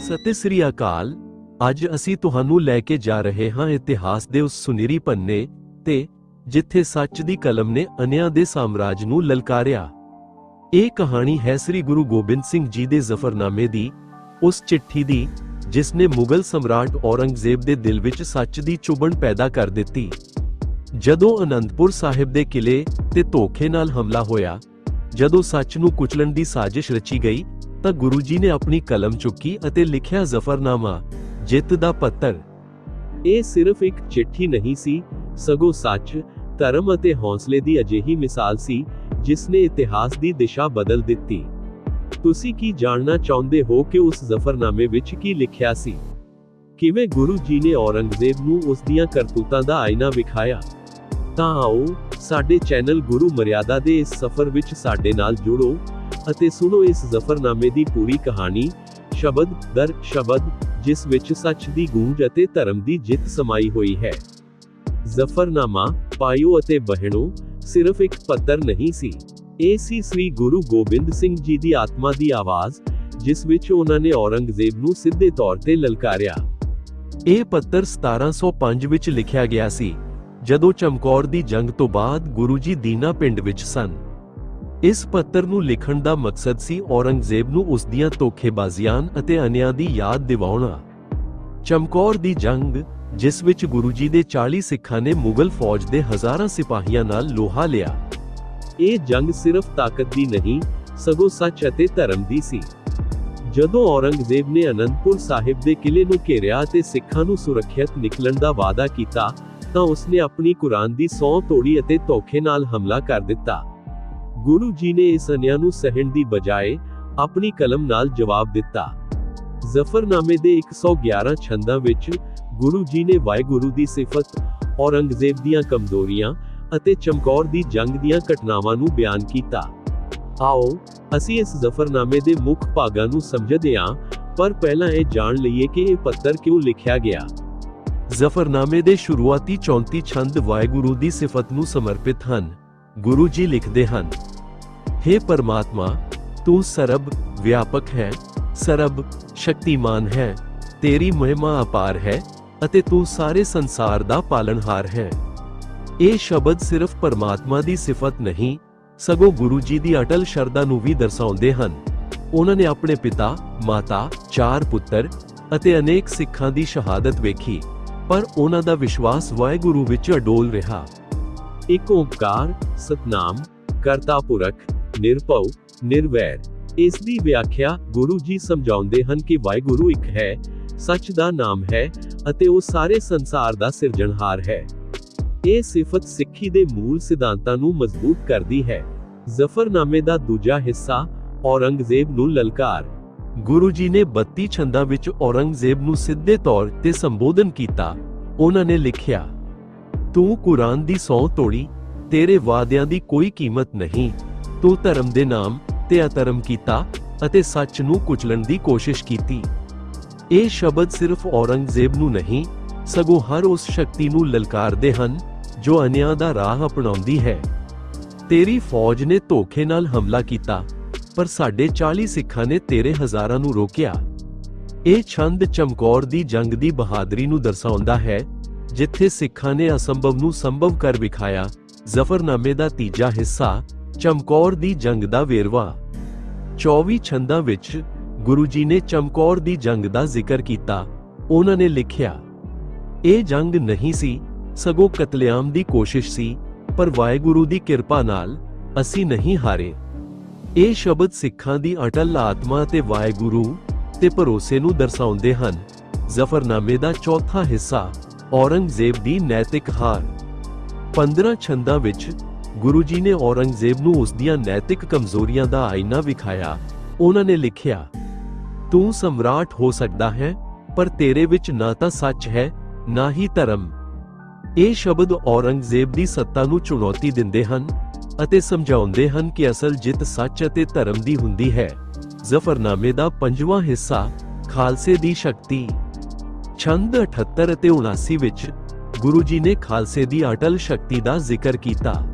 ਸਤਿ ਸ੍ਰੀ ਅਕਾਲ। ਅੱਜ ਅਸੀਂ ਤੁਹਾਨੂੰ ਲੈ ਕੇ ਜਾ ਰਹੇ ਹਾਂ ਇਤਿਹਾਸ ਦੇ ਉਸ ਸੁਨਹਿਰੀ ਪੰਨੇ ਤੇ, ਜਿੱਥੇ ਸੱਚ ਦੀ ਕਲਮ ਨੇ ਅਨਿਆਂ ਦੇ ਸਾਮਰਾਜ ਨੂੰ ਲਲਕਾਰਿਆ। ਇਹ ਕਹਾਣੀ ਹੈ ਸ੍ਰੀ ਗੁਰੂ ਗੋਬਿੰਦ ਸਿੰਘ ਜੀ ਦੇ ਜ਼ਫਰਨਾਮੇ ਦੀ, ਉਸ ਚਿੱਠੀ ਦੀ ਜਿਸ ਨੇ ਮੁਗਲ ਸਮਰਾਟ ਔਰੰਗਜ਼ੇਬ ਦੇ ਦਿਲ ਵਿੱਚ ਸੱਚ ਦੀ ਚੁਭਣ ਪੈਦਾ ਕਰ ਦਿੱਤੀ। ਜਦੋਂ ਅਨੰਦਪੁਰ ਸਾਹਿਬ ਦੇ ਕਿਲੇ ਤੇ ਧੋਖੇ ਨਾਲ ਹਮਲਾ ਹੋਇਆ, ਜਦੋਂ ਸੱਚ ਨੂੰ ਕੁਚਲਣ ਦੀ ਸਾਜ਼ਿਸ਼ ਰਚੀ ਗਈ, ਤਾਂ ਗੁਰੂ ਜੀ ਨੇ ਆਪਣੀ ਕਲਮ ਚੁੱਕੀ ਅਤੇ ਲਿਖਿਆ ਜ਼ਫਰਨਾਮਾ, ਜਿੱਤ ਦਾ ਪੱਤਰ। ਇਹ ਸਿਰਫ ਇੱਕ ਚਿੱਠੀ ਨਹੀਂ ਸੀ, ਸਗੋਂ ਸੱਚ, ਧਰਮ ਅਤੇ ਹੌਸਲੇ ਦੀ ਅਜਿਹੀ ਮਿਸਾਲ ਸੀ ਜਿਸ ਨੇ ਇਤਿਹਾਸ ਦੀ ਦਿਸ਼ਾ ਬਦਲ ਦਿੱਤੀ। ਤੁਸੀਂ ਕੀ ਜਾਣਨਾ ਚਾਹੁੰਦੇ ਹੋ ਕਿ ਉਸ ਜ਼ਫਰਨਾਮੇ ਵਿੱਚ ਕੀ ਲਿਖਿਆ ਸੀ? ਕਿਵੇਂ ਗੁਰੂ ਜੀ ਨੇ ਔਰੰਗਜ਼ੇਬ ਨੂੰ ਉਸ ਦੀਆਂ ਕਰਤੂਤਾਂ ਦਾ ਆਇਨਾ ਵਿਖਾਇਆ? ਤਾਂ ਆਓ, ਸਾਡੇ ਚੈਨਲ ਗੁਰੂ ਮਰਿਆਦਾ ਦੇ ਇਸ ਸਫ਼ਰ ਵਿੱਚ ਸਾਡੇ ਨਾਲ ਜੁੜੋ ਅਤੇ ਸੁਣੋ ਇਸ ਜ਼ਫਰਨਾਮੇ ਦੀ ਪੂਰੀ ਕਹਾਣੀ, ਸ਼ਬਦ, ਦਰ, ਸ਼ਬਦ, ਜਿਸ ਵਿੱਚ ਸੱਚ ਦੀ ਗੂੰਜ ਅਤੇ ਧਰਮ ਦੀ ਜਿੱਤ ਸਮਾਈ ਹੋਈ ਹੈ। ਜ਼ਫਰਨਾਮਾ ਪਾਇਓ ਅਤੇ ਬਹਿਣੋ ਸਿਰਫ ਇੱਕ ਪੱਤਰ ਨਹੀਂ ਸੀ। ਇਹ ਸੀ ਸ੍ਰੀ ਗੁਰੂ ਗੋਬਿੰਦ ਸਿੰਘ ਜੀ ਦੀ ਆਤਮਾ ਦੀ ਆਵਾਜ਼, ਜਿਸ ਵਿੱਚ ਉਹਨਾਂ ਨੇ ਔਰੰਗਜ਼ੇਬ ਨੂੰ ਸਿੱਧੇ ਤੌਰ ਤੇ ਲਲਕਾਰਿਆ। ਇਹ ਪੱਤਰ 1705 ਵਿੱਚ ਲਿਖਿਆ ਗਿਆ ਸੀ, ਜਦੋਂ ਚਮਕੌਰ ਦੀ ਜੰਗ ਤੋਂ ਬਾਅਦ ਗੁਰੂ ਜੀ ਦੀਨਾ ਪਿੰਡ ਵਿੱਚ ਸਨ। ਇਸ ਪੱਤਰ ਨੂੰ ਲਿਖਣ ਦਾ ਮਕਸਦ ਸੀ ਔਰੰਗਜ਼ੇਬ ਨੂੰ ਉਸ ਦੀਆਂ ਧੋਖੇਬਾਜ਼ੀਆਂ ਅਤੇ ਅਨਿਆਂ ਦੀ ਯਾਦ ਦਿਵਾਉਣਾ। ਚਮਕੌਰ ਦੀ ਜੰਗ, ਜਿਸ ਵਿੱਚ ਗੁਰੂ ਜੀ ਦੇ 40 ਸਿੱਖਾਂ ਨੇ ਮੁਗਲ ਫੌਜ ਦੇ ਹਜ਼ਾਰਾਂ ਸਿਪਾਹੀਆਂ ਨਾਲ ਲੋਹਾ ਲਿਆ। ਇਹ ਜੰਗ ਸਿਰਫ ਤਾਕਤ ਦੀ ਨਹੀਂ, ਸਗੋਂ ਸੱਚ ਅਤੇ ਧਰਮ ਦੀ ਸੀ। ਜਦੋਂ ਔਰੰਗਜ਼ੇਬ ਨੇ ਅਨੰਦਪੁਰ ਸਾਹਿਬ ਦੇ ਕਿਲੇ ਨੂੰ ਘੇਰਿਆ ਅਤੇ ਸਿੱਖਾਂ ਨੂੰ ਸੁਰੱਖਿਅਤ ਨਿਕਲਣ ਦਾ ਵਾਅਦਾ ਕੀਤਾ, ਤਾਂ ਉਸਨੇ ਆਪਣੀ ਕੁਰਾਨ ਦੀ ਸੌ ਤੋੜੀ ਅਤੇ ਧੋਖੇ ਨਾਲ ਹਮਲਾ ਕਰ ਦਿੱਤਾ। ਗੁਰੂ ਜੀ ਨੇ ਇਸ ਅਨਿਆਂ ਨੂੰ ਸਹਿਣ ਦੀ ਬਜਾਏ ਆਪਣੀ ਕਲਮ ਨਾਲ ਜਵਾਬ ਦਿੱਤਾ। ਜ਼ਫਰਨਾਮੇ ਦੇ 111 ਛੰਦਾਂ ਵਿੱਚ ਗੁਰੂ ਜੀ ਨੇ ਵਾਹਿਗੁਰੂ ਦੀ ਸਿਫਤ, ਔਰੰਗਜ਼ੇਬ ਦੀਆਂ ਕਮਜ਼ੋਰੀਆਂ ਅਤੇ ਚਮਕੌਰ ਦੀ ਜੰਗ ਦੀਆਂ ਘਟਨਾਵਾਂ ਨੂੰ ਬਿਆਨ ਕੀਤਾ। ਆਓ, ਅਸੀਂ ਇਸ ਜ਼ਫਰਨਾਮੇ ਦੇ ਮੁੱਖ ਭਾਗਾਂ ਨੂੰ ਸਮਝਦੇ ਹਾਂ, ਪਰ ਪਹਿਲਾਂ ਇਹ ਜਾਣ ਲਈਏ ਕਿ ਇਹ ਪੱਤਰ ਕਿਉਂ ਲਿਖਿਆ ਗਿਆ। ਜ਼ਫਰਨਾਮੇ ਦੇ ਸ਼ੁਰੂਆਤੀ 34 ਛੰਦ ਵਾਹਿਗੁਰੂ ਦੀ ਸਿਫਤ ਨੂੰ ਸਮਰਪਿਤ ਹਨ। ਗੁਰੂ ਜੀ ਲਿਖਦੇ ਹਨ हे ਪਰਮਾਤਮਾ, ਤੂੰ ਸਰਬ ਵਿਆਪਕ ਹੈ, ਸਰਬ ਸ਼ਕਤੀਮਾਨ ਹੈ, ਤੇਰੀ ਮਹਿਮਾ ਅਪਾਰ ਹੈ, ਅਤੇ ਤੂੰ ਸਾਰੇ ਸੰਸਾਰ ਦਾ ਪਾਲਣਹਾਰ ਹੈ। ਇਹ ਸ਼ਬਦ ਸਿਰਫ ਪਰਮਾਤਮਾ ਦੀ ਸਿਫਤ ਨਹੀਂ, ਸਗੋਂ ਗੁਰੂ ਜੀ ਦੀ ਅਟਲ ਸ਼ਰਧਾ ਨੂੰ ਵੀ ਦਰਸਾਉਂਦੇ ਹਨ। ਉਹਨਾਂ ਨੇ ਆਪਣੇ ਪਿਤਾ, ਮਾਤਾ, ਚਾਰ ਪੁੱਤਰ ਅਤੇ ਅਨੇਕ ਸਿੱਖਾਂ ਦੀ ਸ਼ਹਾਦਤ ਵੇਖੀ, ਪਰ ਉਹਨਾਂ ਦਾ ਵਿਸ਼ਵਾਸ ਵਾਹਿਗੁਰੂ ਵਿੱਚ ਅਡੋਲ ਰਿਹਾ। ਇੱਕ ਓੰਕਾਰ, ਸਤਨਾਮ, ਕਰਤਾ ਪੁਰਖ, ਨਿਰਭਉ, ਨਿਰਵੈਰ, ਇਸ ਦੀ ਵਿਆਖਿਆ ਗੁਰੂ ਜੀ ਸਮਝਾਉਂਦੇ ਹਨ ਕਿ ਵਾਹਿਗੁਰੂ ਇੱਕ ਹੈ, ਸੱਚ ਦਾ ਨਾਮ ਹੈ ਅਤੇ ਉਹ ਸਾਰੇ ਸੰਸਾਰ ਦਾ ਸਿਰਜਣਹਾਰ ਹੈ। ਇਹ ਸਿਫਤ ਸਿੱਖੀ ਦੇ ਮੂਲ ਸਿਧਾਂਤਾਂ ਨੂੰ ਮਜ਼ਬੂਤ ਕਰਦੀ ਹੈ। ਜ਼ਫਰਨਾਮੇ ਦਾ ਦੂਜਾ ਹਿੱਸਾ, ਔਰੰਗਜ਼ੇਬ ਨੂੰ ਲਲਕਾਰ। ਗੁਰੂ ਜੀ ਨੇ 32 ਛੰਦਾਂ ਵਿੱਚ ਔਰੰਗਜ਼ੇਬ ਨੂੰ ਸਿੱਧੇ ਤੌਰ ਤੇ ਸੰਬੋਧਨ ਕੀਤਾ। ਉਹਨਾਂ ਨੇ ਲਿਖਿਆ, ਤੂੰ ਕੁਰਾਨ ਦੀ ਸੌ ਤੋੜੀ, ਤੇਰੇ ਵਾਅਦਿਆਂ ਦੀ ਕੋਈ ਕੀਮਤ ਨਹੀਂ। ਤੂੰ ਧਰਮ ਦੇ ਨਾਮ ਤੇ ਅਧਰਮ ਕੀਤਾ ਅਤੇ ਸੱਚ ਨੂੰ ਕੁਚਲਣ ਦੀ ਕੋਸ਼ਿਸ਼ ਕੀਤੀ। ਇਹ ਸ਼ਬਦ ਸਿਰਫ ਔਰੰਗਜ਼ੇਬ ਨੂੰ ਨਹੀਂ ਸਗੋਂ ਹਰ ਉਸ ਸ਼ਕਤੀ ਨੂੰ ਲਲਕਾਰਦੇ ਹਨ, ਜੋ ਅਨਿਆਂ ਦਾ ਰਾਹ ਅਪਣਾਉਂਦੀ ਹੈ। ਤੇਰੀ ਫੌਜ ਨੇ ਧੋਖੇ ਨਾਲ ਹਮਲਾ ਕੀਤਾ, ਪਰ ਸਾਡੇ 40 ਸਿੱਖਾਂ ਨੇ ਤੇਰੇ ਹਜ਼ਾਰਾਂ ਨੂੰ ਰੋਕਿਆ। ਇਹ ਛੰਦ ਚਮਕੌਰ ਦੀ ਜੰਗ ਦੀ ਬਹਾਦਰੀ ਨੂੰ ਦਰਸਾਉਂਦਾ ਹੈ, ਜਿੱਥੇ ਸਿੱਖਾਂ ਨੇ ਅਸੰਭਵ ਨੂੰ ਸੰਭਵ ਕਰ ਵਿਖਾਇਆ। ਜ਼ਫਰਨਾਮੇ ਦਾ ਤੀਜਾ ਹਿੱਸਾ, ਚਮਕੌਰ ਦੀ ਜੰਗ ਦਾ ਵੇਰਵਾ। 24 ਛੰਦਾਂ ਵਿੱਚ ਗੁਰੂ ਜੀ ਨੇ ਚਮਕੌਰ ਦੀ ਜੰਗ ਦਾ ਜ਼ਿਕਰ ਕੀਤਾ। ਉਹਨਾਂ ਨੇ ਲਿਖਿਆ ਇਹ ਜੰਗ ਨਹੀਂ ਸੀ, ਸਗੋਂ ਕਤਲੇਆਮ ਦੀ ਕੋਸ਼ਿਸ਼ ਸੀ, ਪਰ ਵਾਹਿਗੁਰੂ ਦੀ ਕਿਰਪਾ ਨਾਲ ਅਸੀਂ ਨਹੀਂ ਹਾਰੇ। ਇਹ ਸ਼ਬਦ ਸਿੱਖਾਂ ਦੀ ਅਟਲ ਆਤਮਾ ਤੇ ਵਾਹਿਗੁਰੂ ਤੇ ਭਰੋਸੇ ਨੂੰ ਦਰਸਾਉਂਦੇ ਹਨ। ਜ਼ਫਰਨਾਮੇ ਦਾ ਚੌਥਾ ਹਿੱਸਾ, ਔਰੰਗਜ਼ੇਬ ਦੀ ਨੈਤਿਕ ਹਾਰ। 15 ਛੰਦਾਂ ਵਿੱਚ ਗੁਰੂ ਜੀ ਨੇ ਔਰੰਗਜ਼ੇਬ ਨੂੰ ਉਸ ਦੀਆਂ ਨੈਤਿਕ ਕਮਜ਼ੋਰੀਆਂ ਦਾ ਆਇਨਾ ਵਿਖਾਇਆ। ਉਹਨਾਂ ਨੇ ਲਿਖਿਆ, ਤੂੰ ਸਮਰਾਟ ਹੋ ਸਕਦਾ ਹੈ, ਪਰ ਤੇਰੇ ਵਿੱਚ ਨਾ ਤਾਂ ਸੱਚ ਹੈ ਨਾ ਹੀ ਧਰਮ। ਇਹ ਸ਼ਬਦ ਔਰੰਗਜ਼ੇਬ ਦੀ ਸੱਤਾ ਨੂੰ ਚੁਣੌਤੀ ਦਿੰਦੇ ਹਨ ਅਤੇ ਸਮਝਾਉਂਦੇ ਹਨ ਕਿ ਅਸਲ ਜਿੱਤ ਸੱਚ ਅਤੇ ਧਰਮ ਦੀ ਹੁੰਦੀ ਹੈ। ਜ਼ਫਰਨਾਮੇ ਦਾ ਪੰਜਵਾਂ ਹਿੱਸਾ, ਖਾਲਸੇ ਦੀ ਸ਼ਕਤੀ। ਛੰਦ 78 ਅਤੇ 79 ਵਿੱਚ ਗੁਰੂ ਜੀ ਨੇ ਖਾਲਸੇ ਦੀ ਅਟਲ ਸ਼ਕਤੀ ਦਾ ਜ਼ਿਕਰ ਕੀਤਾ।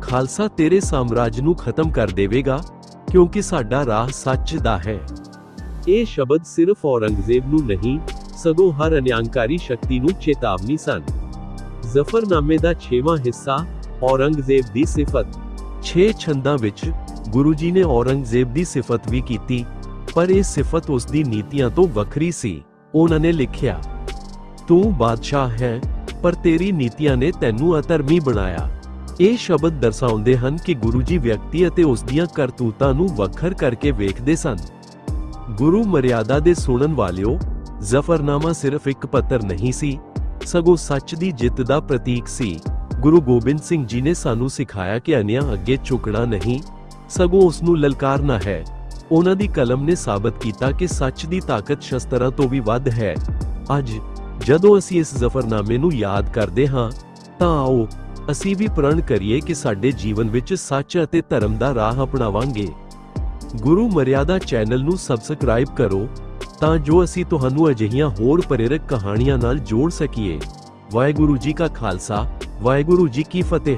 ਖਾਲਸਾ ਤੇਰੇ ਸਾਮਰਾਜ ਨੂੰ ਖਤਮ ਕਰ ਦੇਵੇਗਾ, ਕਿਉਂਕਿ ਸਾਡਾ ਰਾਹ ਸੱਚ ਦਾ ਹੈ। ਇਹ ਸ਼ਬਦ ਸਿਰਫ ਔਰੰਗਜ਼ੇਬ ਨੂੰ ਨਹੀਂ ਸਗੋਂ ਹਰ ਅਨਿਆਂਕਾਰੀ ਸ਼ਕਤੀ ਨੂੰ ਚੇਤਾਵਨੀ ਸਨ। ਜ਼ਫਰਨਾਮੇ ਦਾ 6ਵਾਂ ਹਿੱਸਾ, ਔਰੰਗਜ਼ੇਬ ਦੀ ਸਿਫਤ। 6 ਛੰਦਾਂ ਵਿੱਚ ਗੁਰੂ ਜੀ ਨੇ ਔਰੰਗਜ਼ੇਬ ਦੀ ਸਿਫਤ ਵੀ ਕੀਤੀ, ਪਰ ਇਹ ਸਿਫਤ ਉਸ ਦੀ ਨੀਤੀਆਂ ਤੋਂ ਵੱਖਰੀ ਸੀ। ਉਹਨਾਂ ਨੇ ਲਿਖਿਆ, ਤੂੰ ਬਾਦਸ਼ਾਹ ਹੈ, ਪਰ ਤੇਰੀ ਨੀਤੀਆਂ ਨੇ ਤੈਨੂੰ ਅਧਰਮੀ ਬਣਾਇਆ। ਇਹ ਸ਼ਬਦ ਦਰਸਾਉਂਦੇ ਹਨ ਕਿ ਗੁਰੂ ਜੀ ਵਿਅਕਤੀ ਅਤੇ ਉਸ ਦੀਆਂ ਕਰਤੂਤਾਂ ਨੂੰ ਵੱਖਰ ਕਰਕੇ ਵੇਖਦੇ ਸਨ। ਗੁਰੂ ਮਰਿਆਦਾ ਦੇ ਸੁਣਨ ਵਾਲਿਓ ਜ਼ਫਰਨਾਮਾ ਸਿਰਫ ਇੱਕ ਪੱਤਰ ਨਹੀਂ ਸੀ, ਸਗੋਂ ਸੱਚ ਦੀ ਜਿੱਤ ਦਾ ਪ੍ਰਤੀਕ ਸੀ। ਗੁਰੂ ਗੋਬਿੰਦ ਸਿੰਘ ਜੀ ਨੇ ਸਾਨੂੰ ਸਿਖਾਇਆ ਕਿ ਅਨਿਆਂ ਅੱਗੇ ਝੁਕਣਾ ਨਹੀਂ, ਸਗੋਂ ਉਸ ਨੂੰ ਲਲਕਾਰਨਾ ਹੈ। ਉਹਨਾਂ ਦੀ ਕਲਮ ਨੇ ਸਾਬਤ ਕੀਤਾ ਕਿ ਸੱਚ ਦੀ ਤਾਕਤ ਸ਼ਸਤਰਾਂ ਤੋਂ ਵੀ ਵੱਧ ਹੈ। ਅੱਜ, ਜਦੋਂ ਅਸੀਂ ਇਸ ਜ਼ਫਰਨਾਮੇ ਨੂੰ ਯਾਦ ਕਰਦੇ ਹਾਂ, ਤਾਂ ਆਓ, ਅਸੀਂ ਵੀ ਪ੍ਰਣ ਕਰੀਏ ਕਿ ਸਾਡੇ ਜੀਵਨ ਵਿੱਚ ਸੱਚ ਅਤੇ ਧਰਮ ਦਾ ਰਾਹ ਅਪਣਾਵਾਂਗੇ। ਗੁਰੂ ਮਰਿਆਦਾ ਚੈਨਲ ਨੂੰ ਸਬਸਕ੍ਰਾਈਬ ਕਰੋ ਤਾਂ ਜੋ ਅਸੀਂ ਤੁਹਾਨੂੰ ਅਜਿਹੀਆਂ ਹੋਰ ਪ੍ਰੇਰਕ ਕਹਾਣੀਆਂ ਨਾਲ ਜੋੜ ਸਕੀਏ। ਵਾਹਿਗੁਰੂ ਜੀ ਕਾ ਖਾਲਸਾ, ਵਾਹਿਗੁਰੂ ਜੀ ਕੀ ਫਤਿਹ।